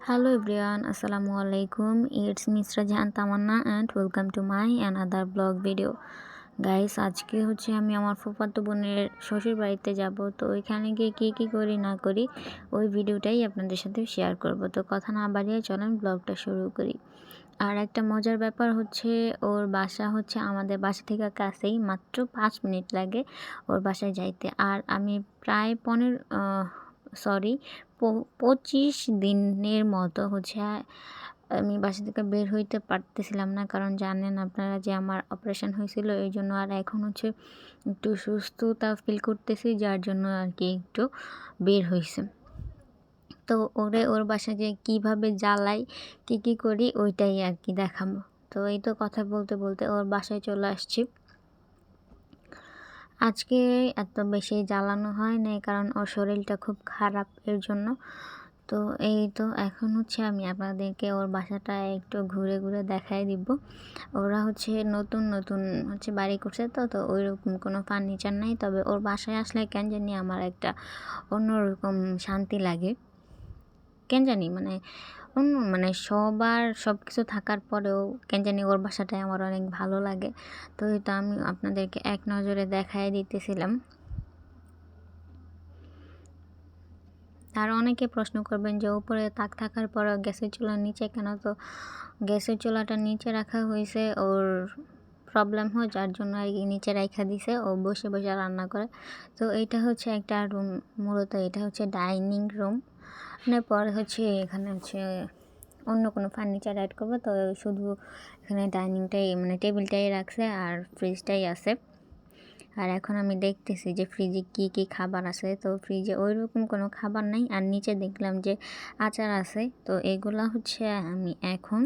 Hello everyone, Assalamu alaikum. It's Mr. Jahan Tamanna and welcome to my another vlog video. Guys আজকে হচ্ছে আমি আমার ফুফাতো বোনের শ্বশুর বাড়িতে যাব তো ওইখানে গিয়ে কী কী করি না করি ওই ভিডিওটাই আপনাদের সাথে শেয়ার করব তো কথা না বাড়িয়ে চলেন ব্লগটা শুরু করি আর একটা মজার ব্যাপার হচ্ছে ওর বাসা হচ্ছে আমাদের বাসা থেকে কাছেই মাত্র পাঁচ মিনিট লাগে ওর বাসায় যাইতে আর আমি প্রায় পনেরো সরি পঁচিশ দিনের মতো হচ্ছে আমি বাসা থেকে বের হইতে পারতেছিলাম না। কারণ জানেন আপনারা যে আমার অপারেশন হয়েছিল, এই জন্য আর এখন হচ্ছে একটু সুস্থতা ফিল করতেছি, যার জন্য আর কি একটু বের হয়েছে তো ওরে, ওর বাসা যে কীভাবে জ্বালাই, কী কী করি, ওইটাই আর কি দেখাবো। তো এই তো কথা বলতে বলতে ওর বাসায় চলে আসছি। আজকে এত বেশি জ্বালানো হয় নাই কারণ ওর শরীরটা খুব খারাপ এর জন্য। তো এই তো এখন হচ্ছে আমি আপনাদেরকে ওর বাসাটা একটু ঘুরে ঘুরে দেখাই দিব। ওরা হচ্ছে নতুন নতুন হচ্ছে বাড়ি করছে তো তো ওই রকম কোনো ফার্নিচার নাই। তবে ওর বাসায় আসলে কেন জানি আমার একটা অন্যরকম শান্তি লাগে। কেন জানি মানে অন্য মানে সবার সব কিছু থাকার পরেও কেন জানি ওর বাসাটাই আমার অনেক ভালো লাগে। তো এটা আমি আপনাদেরকে এক নজরে দেখাই দিতেছিলাম। আর অনেকে প্রশ্ন করবেন যে উপরে তাক থাকার পর গ্যাসের চুলার নিচে কেন? তো গ্যাসের চুলাটা নিচে রাখা হয়েছে, ওর প্রবলেম হয় যার জন্য আর কি নিচে রাখা দিছে, ও বসে বসে রান্না করে। তো এটা হচ্ছে একটা রুম মূলত এটা হচ্ছে ডাইনিং রুম মানে পরে হচ্ছে এখানে হচ্ছে অন্য কোনো ফার্নিচার অ্যাড করব, তো শুধু এখানে ডাইনিংটাই মানে টেবিলটাই রাখছে আর ফ্রিজটাই আছে। আর এখন আমি দেখতেছি যে ফ্রিজে কি কি খাবার আছে, তো ফ্রিজে ওই রকম কোনো খাবার নাই। আর নিচে দেখলাম যে আচার আছে, তো এগুলা হচ্ছে আমি এখন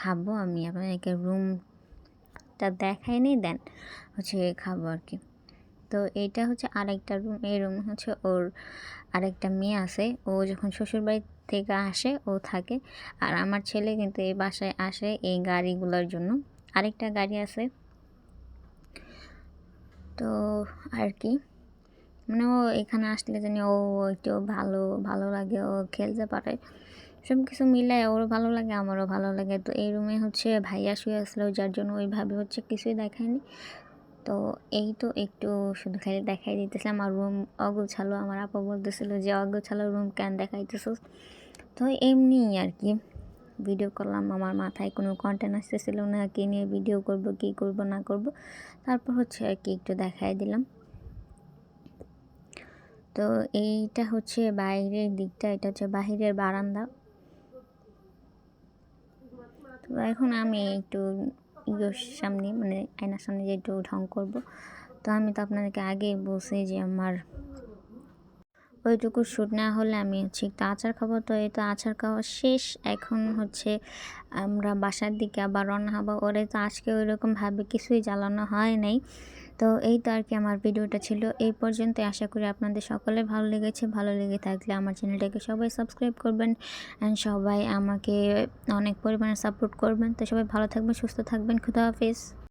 খাব। আমি আপনাদেরকে রুমটা দেখাই দেখাইনি দেন হচ্ছে খাব আর কি। তো এটা হচ্ছে আরেকটা রুম এই রুম হচ্ছে ওর আরেকটা মেয়ে আছে। ও যখন শ্বশুরবাড়ি থেকে আসে, ও থাকে। আর আমার ছেলে কিন্তু এই বাসায় আসে এই গাড়িগুলোর জন্য। আরেকটা গাড়ি আছে। তো আর কি? মানে ও এখানে আসলে জানি ও একটু ভালো ভালো লাগে, ও খেলতে পারে। সব কিছু মিলে ওরও ভালো লাগে, আমারও ভালো লাগে। তো এই রুমে হচ্ছে ভাইয়া শুয়ে আসলো যার জন্য ওইভাবে হচ্ছে কিছুই দেখায়নি। তো এই তো একটু শুধু খালি দেখাই দিতেছিলাম আর রুম অগোছালো। আমার আপা বলতেছিল যে, অগোছালো রুম কেন দেখাইতেছ তো এমনি আর কি ভিডিও করলাম। আমার মাথায় কোনো কন্টেন্ট আসতেছিল না, কী নিয়ে ভিডিও করব, কি করব, না করব। তারপর হচ্ছে আর কি একটু দেখাই দিলাম। তো এইটা হচ্ছে বাইরের দিকটা, এটা হচ্ছে বাহিরের বারান্দা। তো এখন আমি একটু সামনে মানে আয়নার সামনে যে একটু ঢং করব। তো আমি তো আপনাদেরকে আগেই বলছি যে আমার ওইটুকু শ্যুট না হলে আমি হচ্ছে একটু আচার খাব। তো এই তো আচার খাওয়া শেষ। এখন হচ্ছে আমরা বাসার দিকে আবার রওনা হব। ওরে তো আজকে ওই রকমভাবে কিছুই জ্বালানো হয় নাই। তো এই তো আর কি আমার ভিডিওটা ছিল। এই পর্যন্ত আশা করি আপনাদের সকলে ভালো লেগেছে। ভালো লেগে থাকলে আমার চ্যানেলটাকে সবাই সাবস্ক্রাইব করবেন অ্যান্ড সবাই আমাকে অনেক পরিমাণে সাপোর্ট করবেন। তো সবাই ভালো থাকবেন, সুস্থ থাকবেন। খুদা হাফিজ।